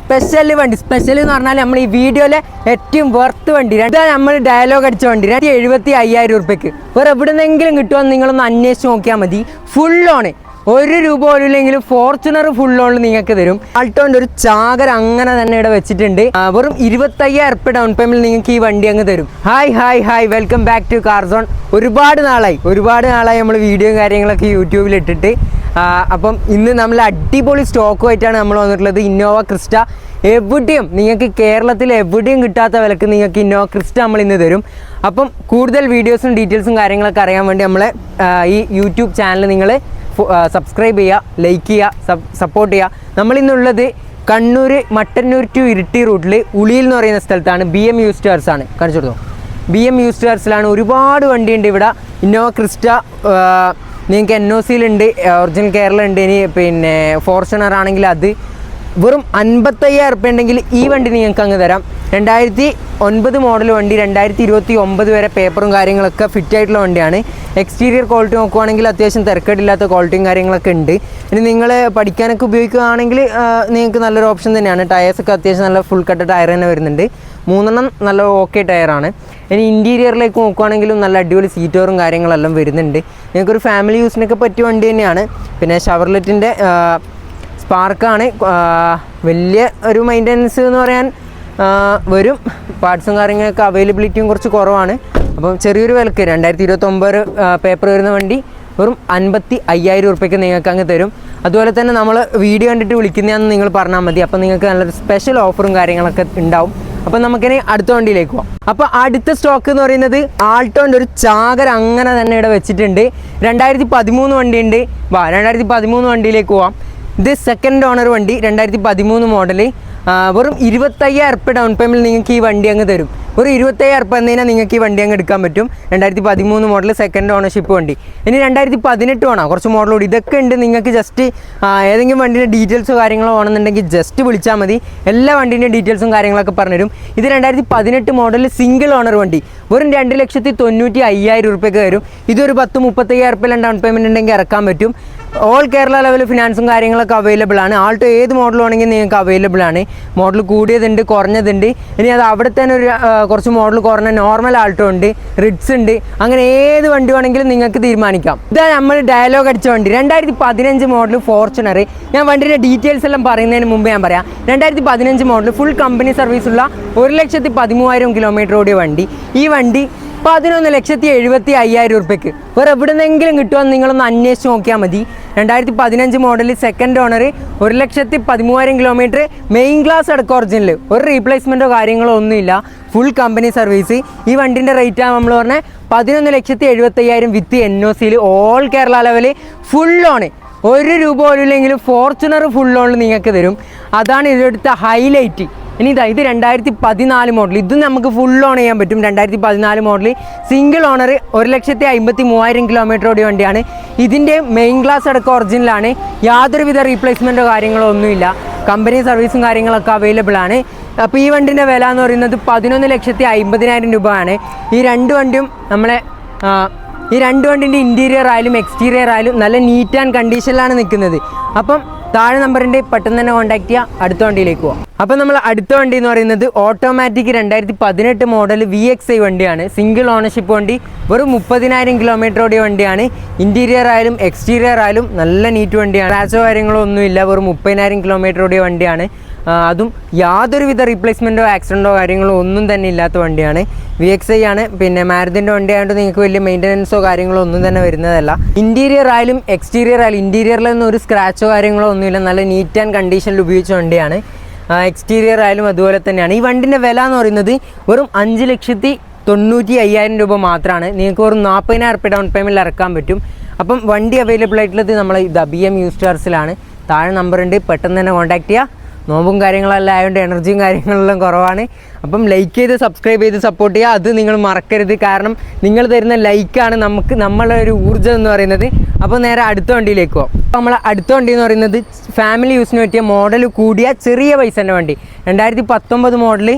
Special വണ്ടി. Special എന്ന് പറഞ്ഞാൽ നമ്മൾ ഈ വീഡിയോയിലെ ഏറ്റവും വെർത്ത് വണ്ടി. ഇതാ നമ്മൾ ഡയലോഗ് അടിച്ച വണ്ടി. രണ്ടായിരത്തി എഴുപത്തി അയ്യായിരം ഉറുപ്പ്യക്ക്. വേറെ എവിടുന്നെങ്കിലും കിട്ടുമെന്ന് നിങ്ങളൊന്ന് അന്വേഷിച്ച് നോക്കിയാൽ മതി. ഫുൾ ഓണ് ഒരു രൂപ പോലും ഇല്ലെങ്കിലും ഫോർച്യൂണർ ഫുൾ ഓൺ നിങ്ങൾക്ക് തരും. ആൾട്ടോന്റെ ഒരു ചാകര അങ്ങനെ തന്നെ ഇവിടെ വെച്ചിട്ടുണ്ട്. വെറും ഇരുപത്തയ്യായിരം ഉറുപ്പ്യ ഡൗൺ പേയ്മെന്റ് നിങ്ങൾക്ക് ഈ വണ്ടി അങ്ങ് തരും. Hi hi hi welcome back to Carzone ഒരുപാട് നാളായി. ഒരുപാട് നാളായി നമ്മൾ വീഡിയോയും കാര്യങ്ങളൊക്കെ യൂട്യൂബിൽ ഇട്ടിട്ട്. അപ്പം ഇന്ന് നമ്മൾ അടിപൊളി സ്റ്റോക്കുമായിട്ടാണ് നമ്മൾ വന്നിട്ടുള്ളത്. ഇന്നോവ ക്രിസ്റ്റ എവിടെയും നിങ്ങൾക്ക് കേരളത്തിൽ എവിടെയും കിട്ടാത്ത വിലക്ക് നിങ്ങൾക്ക് ഇന്നോവ ക്രിസ്റ്റ നമ്മൾ ഇന്ന് തരും. അപ്പം കൂടുതൽ വീഡിയോസും ഡീറ്റെയിൽസും കാര്യങ്ങളൊക്കെ അറിയാൻ വേണ്ടി നമ്മളെ ഈ യൂട്യൂബ് ചാനൽ നിങ്ങൾ സബ്സ്ക്രൈബ് ചെയ്യുക ലൈക്ക് ചെയ്യുക സപ്പോർട്ട് ചെയ്യുക. നമ്മളിന്നുള്ളത് കണ്ണൂർ മട്ടന്നൂർ ടു ഇരിട്ടി റൂട്ടിൽ ഉളിയിൽ എന്ന് പറയുന്ന സ്ഥലത്താണ്. ബി എം യു ആണ്. കാണിച്ചു കൊടുത്തു? ബി എം യു സ്റ്റാർസിലാണ് ഒരുപാട് വണ്ടിയുണ്ട് ഇവിടെ. ഇന്നോവ ക്രിസ്റ്റ നിങ്ങൾക്ക് എൻ ഒ സിയിലുണ്ട് ഒറിജിനൽ കേരള ഉണ്ട് ഇനി പിന്നെ ഫോർച്യൂണർ ആണെങ്കിൽ അത് വെറും അൻപത്തയ്യായിരം ഉറുപ്പ്യ ഉണ്ടെങ്കിൽ ഈ വണ്ടി നിങ്ങൾക്ക് അങ്ങ് തരാം. രണ്ടായിരത്തി ഒൻപത് മോഡൽ വണ്ടി രണ്ടായിരത്തി ഇരുപത്തി ഒമ്പത് വരെ പേപ്പറും കാര്യങ്ങളൊക്കെ ഫിറ്റ് ആയിട്ടുള്ള വണ്ടിയാണ്. എക്സ്റ്റീരിയർ ക്വാളിറ്റി നോക്കുവാണെങ്കിൽ അത്യാവശ്യം തിരക്കേടില്ലാത്ത ക്വാളിറ്റിയും കാര്യങ്ങളൊക്കെ ഉണ്ട്. ഇനി നിങ്ങൾ പഠിക്കാനൊക്കെ ഉപയോഗിക്കുകയാണെങ്കിൽ നിങ്ങൾക്ക് നല്ലൊരു ഓപ്ഷൻ തന്നെയാണ്. ടയേഴ്സൊക്കെ അത്യാവശ്യം നല്ല ഫുൾ കട്ട് ടയർ തന്നെ വരുന്നുണ്ട്. മൂന്നെണ്ണം നല്ല ഓക്കെ ടയറാണ് ഇനി ഇന്റീരിയറിലേക്ക് നോക്കുവാണെങ്കിലും നല്ല അടിപൊളി സീറ്റോറും കാര്യങ്ങളെല്ലാം വരുന്നുണ്ട്. നിങ്ങൾക്കൊരു ഫാമിലി യൂസിനൊക്കെ പറ്റിയ വണ്ടി തന്നെയാണ്. പിന്നെ ഷവർലെറ്റിന്റെ സ്പാർക്കാണ് വലിയ ഒരു മെയിന്റനൻസ് എന്ന് പറയാൻ വരും. പാർട്സും കാര്യങ്ങളൊക്കെ അവൈലബിലിറ്റിയും കുറച്ച് കുറവാണ്. അപ്പം ചെറിയൊരു വിലക്ക് രണ്ടായിരത്തി ഇരുപത്തൊമ്പത് പേപ്പർ വരുന്ന വണ്ടി വെറും അൻപത്തി അയ്യായിരം ഉറുപ്പ്യക്ക് നിങ്ങൾക്ക് അങ്ങ് തരും. അതുപോലെ തന്നെ നമ്മൾ വീഡിയോ കണ്ടിട്ട് വിളിക്കുന്നതാണെന്ന് നിങ്ങൾ പറഞ്ഞാൽ മതി. അപ്പോൾ നിങ്ങൾക്ക് നല്ലൊരു സ്പെഷ്യൽ ഓഫറും കാര്യങ്ങളൊക്കെ ഉണ്ടാവും. അപ്പം നമുക്കിനി അടുത്ത വണ്ടിയിലേക്ക് പോകാം അപ്പോൾ അടുത്ത സ്റ്റോക്ക് എന്ന് പറയുന്നത് ആൾട്ടോന്റെ ഒരു ചാകര അങ്ങനെ തന്നെ ഇവിടെ വെച്ചിട്ടുണ്ട്. രണ്ടായിരത്തി പതിമൂന്ന് വണ്ടിയുണ്ട്. വാ രണ്ടായിരത്തി പതിമൂന്ന് വണ്ടിയിലേക്ക് പോവാം. ഇത് സെക്കൻഡ് ഓണർ വണ്ടി രണ്ടായിരത്തി പതിമൂന്ന് മോഡൽ വെറും ഇരുപത്തയ്യായിരം ഉറുപ്പ്യ ഡൗൺ പേയ്മെന്റ് നിങ്ങൾക്ക് ഈ വണ്ടി അങ്ങ് തരും. ഒരു ഇരുപത്തയ്യായിരം ഉറുപ്പ്യ എന്നതിനാൽ നിങ്ങൾക്ക് ഈ വണ്ടി അങ്ങ് എടുക്കാൻ പറ്റും. രണ്ടായിരത്തി പതിമൂന്ന് മോഡൽ സെക്കൻഡ് ഓണർഷിപ്പ് വണ്ടി. ഇനി രണ്ടായിരത്തി പതിനെട്ട് വേണം. കുറച്ച് മോഡലോട് ഇതൊക്കെ ഉണ്ട്. നിങ്ങൾക്ക് ജസ്റ്റ് ഏതെങ്കിലും വണ്ടിന്റെ ഡീറ്റെയിൽസോ കാര്യങ്ങളോ വേണമെന്നുണ്ടെങ്കിൽ ജസ്റ്റ് വിളിച്ചാൽ മതി. എല്ലാ വണ്ടീന്റെ ഡീറ്റെയിൽസും കാര്യങ്ങളൊക്കെ പറഞ്ഞുതരും. ഇത് രണ്ടായിരത്തി പതിനെട്ട് മോഡൽ സിംഗിൾ ഓണർ വണ്ടി. വെറും രണ്ട് ലക്ഷത്തി തൊണ്ണൂറ്റി അയ്യായിരം ഉറുപ്പ്യക്ക് വരും ഇതൊരു പത്ത് മുപ്പത്തയ്യായിരം ഉറുപ്പ്യ ഡൗൺ പേയ്മെന്റ് ഉണ്ടെങ്കിൽ ഇറക്കാൻ പറ്റും. ഓൾ കേരള ലെവൽ ഫിനാൻസും കാര്യങ്ങളൊക്കെ അവൈലബിൾ ആണ്. ആൾട്ടോ ഏത് മോഡൽ വേണമെങ്കിൽ നിങ്ങൾക്ക് അവൈലബിൾ ആണ്. മോഡൽ കൂടിയതുണ്ട് കുറഞ്ഞതുണ്ട്. ഇനി അത് അവിടെ തന്നെ ഒരു കുറച്ച് മോഡൽ കുറഞ്ഞ നോർമൽ ആൾട്ടോ ഉണ്ട് റിഡ്സ് ഉണ്ട്. അങ്ങനെ ഏത് വണ്ടി വേണമെങ്കിലും നിങ്ങൾക്ക് തീരുമാനിക്കാം. ഇതാ നമ്മൾ ഡയലോഗ് അടിച്ച വണ്ടി. രണ്ടായിരത്തി പതിനഞ്ച് മോഡൽ ഫോർച്യൂണർ ഞാൻ വണ്ടിയുടെ ഡീറ്റെയിൽസ് എല്ലാം പറയുന്നതിന് മുമ്പ് ഞാൻ പറയാം. രണ്ടായിരത്തി പതിനഞ്ച് മോഡൽ ഫുൾ കമ്പനി സർവീസുള്ള ഒരു ലക്ഷത്തി പതിമൂവായിരം കിലോമീറ്റർ ഓടിയ വണ്ടി. ഈ വണ്ടി പതിനൊന്ന് ലക്ഷത്തി എഴുപത്തി അയ്യായിരം ഉറുപ്പ്യക്ക്. വേറെ എവിടുന്നെങ്കിലും കിട്ടുമെന്ന് നിങ്ങളൊന്ന് അന്വേഷിച്ച് നോക്കിയാൽ മതി. രണ്ടായിരത്തി പതിനഞ്ച് മോഡലിൽ സെക്കൻഡ് ഓണർ ഒരു ലക്ഷത്തി പതിമൂവായിരം കിലോമീറ്റർ മെയിൻ ക്ലാസ് അടക്കം ഒറിജിനൽ ഒരു റീപ്ലേസ്മെന്റോ കാര്യങ്ങളോ ഒന്നുമില്ല. ഫുൾ കമ്പനി സർവീസ് ഈ വണ്ടിന്റെ റേറ്റ് ആണ് നമ്മൾ പറഞ്ഞത് പതിനൊന്ന് ലക്ഷത്തി എഴുപത്തയ്യായിരം വിത്ത് എൻ ഒ സിയിൽ all Kerala level full on ഒരു രൂപ പോലും ഇല്ലെങ്കിലും ഫോർച്യൂണർ ഫുൾ ഓണിൽ നിങ്ങൾക്ക് തരും. അതാണ് ഇതെടുത്ത ഹൈലൈറ്റ് ഇനി ഇതാ ഇത് രണ്ടായിരത്തി പതിനാല് മോഡൽ ഇത് നമുക്ക് ഫുൾ ഓൺ ചെയ്യാൻ പറ്റും. രണ്ടായിരത്തി പതിനാല് മോഡൽ സിംഗിൾ ഓണർ ഒരു ലക്ഷത്തി അമ്പത്തി മൂവായിരം കിലോമീറ്റർ ഓടിയ വണ്ടിയാണ്. ഇതിന്റെ മെയിൻ ക്ലാസ് അടക്കം ഒറിജിനലാണ് യാതൊരുവിധ റീപ്ലേസ്മെന്റോ കാര്യങ്ങളോ ഒന്നുമില്ല. കമ്പനി സർവീസും കാര്യങ്ങളൊക്കെ അവൈലബിൾ ആണ്. അപ്പോൾ ഈ വണ്ടിന്റെ വില എന്ന് പറയുന്നത് പതിനൊന്ന് ലക്ഷത്തി അമ്പതിനായിരം രൂപയാണ്. ഈ രണ്ട് വണ്ടിയും നമ്മളെ ഈ രണ്ട് വണ്ടിന്റെ ഇന്റീരിയർ ആയാലും എക്സ്റ്റീരിയർ ആയാലും നല്ല നീറ്റ് ആൻഡ് കണ്ടീഷനിലാണ് നിൽക്കുന്നത്. അപ്പം താഴെ നമ്പറിന്റെ പെട്ടെന്ന് തന്നെ കോൺടാക്ട് ചെയ്യുക അടുത്ത വണ്ടിയിലേക്ക് പോവാം. അപ്പം നമ്മൾ അടുത്ത വണ്ടി എന്ന് പറയുന്നത് ഓട്ടോമാറ്റിക് രണ്ടായിരത്തി പതിനെട്ട് മോഡൽ വി എക്സ് ഐ വണ്ടിയാണ്. സിംഗിൾ ഓണർഷിപ്പ് വണ്ടി. വെറും മുപ്പതിനായിരം കിലോമീറ്റർ ഓടിയ വണ്ടിയാണ്. ഇന്റീരിയർ ആയാലും എക്സ്റ്റീരിയർ ആയാലും നല്ല നീറ്റ് വണ്ടിയാണ്. സ്ക്രാച്ചോ കാര്യങ്ങളോ ഒന്നുമില്ല. വെറും മുപ്പതിനായിരം കിലോമീറ്റർ ഓടിയ വണ്ടിയാണ്. അതും യാതൊരുവിധ റീപ്ലേസ്മെന്റോ ആക്സിഡന്റോ കാര്യങ്ങളോ ഒന്നും തന്നെ ഇല്ലാത്ത വണ്ടിയാണ്. വി എക്സ് ഐ ആണ്. പിന്നെ മാരുതിന്റെ വണ്ടി ആയതുകൊണ്ട് നിങ്ങൾക്ക് വലിയ മെയിന്റനൻസോ കാര്യങ്ങളോ ഒന്നും തന്നെ വരുന്നതല്ല. ഇന്റീരിയർ ആയാലും എക്സ്റ്റീരിയർ ആയാലും ഇന്റീരിയറിലൊന്നും ഒരു സ്ക്രാച്ചോ കാര്യങ്ങളോ ഒന്നുമില്ല. നല്ല നീറ്റ് ആൻഡ് കണ്ടീഷനിൽ ഉപയോഗിച്ച വണ്ടിയാണ്. എക്സ്റ്റീരിയർ ആയാലും അതുപോലെ തന്നെയാണ്. ഈ വണ്ടിന്റെ വില എന്ന് പറയുന്നത് വെറും അഞ്ച് ലക്ഷത്തി തൊണ്ണൂറ്റി അയ്യായിരം രൂപ മാത്രമാണ്. നിങ്ങൾക്ക് വെറും നാൽപ്പതിനായിരം റുപ്യ ഡൗൺ പേയ്മെന്റിൽ ഇറക്കാൻ പറ്റും. അപ്പം വണ്ടി അവൈലബിൾ ആയിട്ടുള്ളത് നമ്മൾ ഇത് ബി എം യു സ്റ്റാർസിലാണ് താഴെ നമ്പർ ഉണ്ട്. പെട്ടെന്ന് തന്നെ കോൺടാക്ട് ചെയ്യുക നോമ്പും കാര്യങ്ങളെല്ലാം ആയതുകൊണ്ട് എനർജിയും കാര്യങ്ങളെല്ലാം കുറവാണ്. അപ്പം ലൈക്ക് ചെയ്ത് സബ്സ്ക്രൈബ് ചെയ്ത് സപ്പോർട്ട് ചെയ്യുക. അത് നിങ്ങൾ മറക്കരുത്. കാരണം നിങ്ങൾ തരുന്ന ലൈക്കാണ് നമുക്ക് നമ്മളെ ഒരു ഊർജം എന്ന് പറയുന്നത്. അപ്പോൾ നേരെ അടുത്ത വണ്ടിയിലേക്ക് പോകും അപ്പോൾ നമ്മൾ അടുത്ത വണ്ടി എന്ന് പറയുന്നത് ഫാമിലി യൂസിന് പറ്റിയ മോഡൽ കൂടിയ ചെറിയ പൈസന്റെ വണ്ടി. രണ്ടായിരത്തി പത്തൊമ്പത് മോഡൽ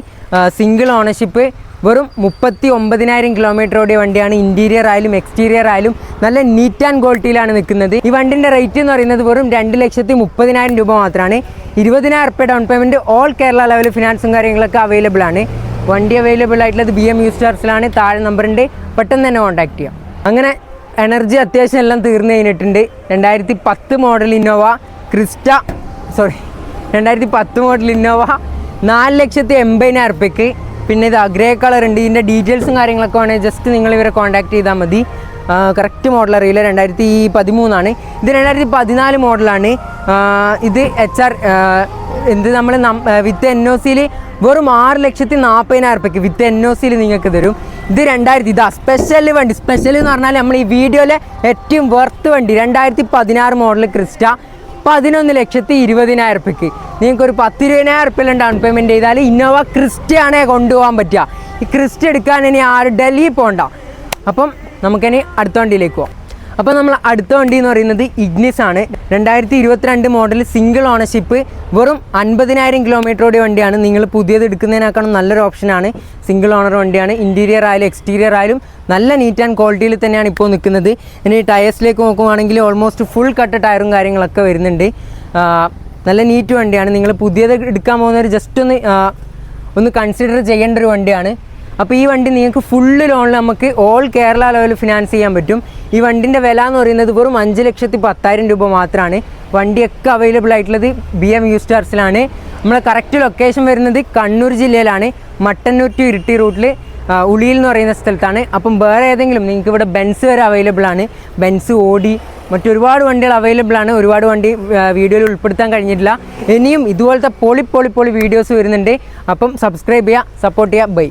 സിംഗിൾ ഓണർഷിപ്പ് വെറും മുപ്പത്തി ഒമ്പതിനായിരം കിലോമീറ്റർ ഓടിയ വണ്ടിയാണ് ഇന്റീരിയർ ആയാലും എക്സ്റ്റീരിയർ ആയാലും നല്ല നീറ്റ് ആൻഡ് ക്വാളിറ്റിയിലാണ് നിൽക്കുന്നത്. ഈ വണ്ടിന്റെ റേറ്റ് എന്ന് പറയുന്നത് വെറും രണ്ട് ലക്ഷത്തി മുപ്പതിനായിരം രൂപ മാത്രമാണ് ഇരുപതിനായിരം റുപ്യ down payment all Kerala level ഫിനാൻസും കാര്യങ്ങളൊക്കെ അവൈലബിൾ ആണ്. വണ്ടി അവൈലബിൾ ആയിട്ടുള്ളത് ബി എം യു സ്റ്റാർസിലാണ് താഴെ നമ്പറുണ്ട് പെട്ടെന്ന് തന്നെ കോൺടാക്ട് ചെയ്യാം. അങ്ങനെ എനർജി അത്യാവശ്യം എല്ലാം തീർന്നു കഴിഞ്ഞിട്ടുണ്ട്. രണ്ടായിരത്തി പത്ത് മോഡൽ ഇന്നോവ ക്രിസ്റ്റ സോറി രണ്ടായിരത്തി പത്ത് മോഡൽ ഇന്നോവ നാല് ലക്ഷത്തി എൺപതിനായിരം റുപ്യക്ക് പിന്നെ ഇത് ഗ്രേ കളർ ഉണ്ട്. ഇതിന്റെ ഡീറ്റെയിൽസും കാര്യങ്ങളൊക്കെ വേണമെങ്കിൽ ജസ്റ്റ് നിങ്ങൾ ഇവരെ കോൺടാക്ട് ചെയ്താൽ മതി. കറക്റ്റ് മോഡൽ അറിയില്ല. രണ്ടായിരത്തി പതിമൂന്നാണ് ഇത് രണ്ടായിരത്തി പതിനാല് മോഡലാണ് ഇത് എച്ച് ആർ എന്ത് നമ്മൾ വിത്ത് എൻ ഒ സിയിൽ വെറും ആറ് ലക്ഷത്തി നാൽപ്പതിനായിരം റുപ്യക്ക് വിത്ത് എൻ ഒ സിയിൽ നിങ്ങൾക്ക് തരും. ഇത് രണ്ടായിരത്തി ഇതാ സ്പെഷ്യൽ വണ്ടി. സ്പെഷ്യൽ എന്ന് പറഞ്ഞാൽ നമ്മൾ ഈ വീഡിയോയിലെ ഏറ്റവും വെർത്ത് വണ്ടി. രണ്ടായിരത്തി പതിനാറ് മോഡൽ ക്രിസ്റ്റ. പതിനൊന്ന് ലക്ഷത്തി ഇരുപതിനായിരം റുപ്യക്ക് നിങ്ങൾക്ക് ഒരു പത്ത് ഇരുപതിനായിരം റുപ്യ ഡൗൺ പേയ്മെന്റ് ചെയ്താൽ ഇന്നോവ ക്രിസ്റ്റയാണ് കൊണ്ടുപോകാൻ പറ്റുക. ഈ ക്രിസ്റ്റ എടുക്കാൻ ഇനി ആരും ഡൽഹി പോകണ്ട അപ്പം നമുക്കിനി അടുത്ത വണ്ടിയിലേക്ക് പോകാം അപ്പോൾ നമ്മൾ അടുത്ത വണ്ടി എന്ന് പറയുന്നത് ഇഗ്നിസ് ആണ്. രണ്ടായിരത്തി ഇരുപത്തിരണ്ട് മോഡൽ സിംഗിൾ ഓണർഷിപ്പ് വെറും അൻപതിനായിരം കിലോമീറ്ററോടെ വണ്ടിയാണ്. നിങ്ങൾ പുതിയത് എടുക്കുന്നതിനേക്കാളും നല്ലൊരു ഓപ്ഷനാണ് സിംഗിൾ ഓണർ വണ്ടിയാണ്. ഇന്റീരിയർ ആയാലും എക്സ്റ്റീരിയർ ആയാലും നല്ല നീറ്റ് ആൻഡ് ക്വാളിറ്റിയിൽ തന്നെയാണ് ഇപ്പോൾ നിൽക്കുന്നത് ഇനി ടയേഴ്സിലേക്ക് നോക്കുകയാണെങ്കിൽ ഓൾമോസ്റ്റ് ഫുൾ കട്ട് ടയറും കാര്യങ്ങളൊക്കെ വരുന്നുണ്ട്. നല്ല നീറ്റ് വണ്ടിയാണ്. നിങ്ങൾ പുതിയത് എടുക്കാൻ പോകുന്നവർ ജസ്റ്റ് ഒന്ന് ഒന്ന് കൺസിഡർ ചെയ്യേണ്ട ഒരു വണ്ടിയാണ്. അപ്പോൾ ഈ വണ്ടി നിങ്ങൾക്ക് ഫുള്ള് ലോണിൽ നമുക്ക് ഓൾ കേരള ലെവൽ ഫിനാൻസ് ചെയ്യാൻ പറ്റും. ഈ വണ്ടിന്റെ വില എന്ന് പറയുന്നത് വെറും അഞ്ച് ലക്ഷത്തി പത്തായിരം രൂപ മാത്രമാണ് വണ്ടിയൊക്കെ അവൈലബിൾ ആയിട്ടുള്ളത് ബി എം യു സ്റ്റാർസിലാണ് നമ്മളെ കറക്റ്റ് ലൊക്കേഷൻ വരുന്നത് കണ്ണൂർ ജില്ലയിലാണ്. മട്ടന്നൂർ ടു ഇരിട്ടി റൂട്ടിൽ ഉളിയിൽ എന്ന് പറയുന്ന സ്ഥലത്താണ്. അപ്പം വേറെ ഏതെങ്കിലും നിങ്ങൾക്ക് ഇവിടെ ബെൻസ് വരെ അവൈലബിൾ ആണ്. ബെൻസ് ഓടി മറ്റൊരുപാട് വണ്ടികൾ അവൈലബിൾ ആണ്. ഒരുപാട് വണ്ടി വീഡിയോയിൽ ഉൾപ്പെടുത്താൻ കഴിഞ്ഞിട്ടില്ല. ഇനിയും ഇതുപോലത്തെ പൊളി പൊളി പൊളി വീഡിയോസ് വരുന്നുണ്ട്. അപ്പം സബ്സ്ക്രൈബ് ചെയ്യുക സപ്പോർട്ട് ചെയ്യുക. ബൈ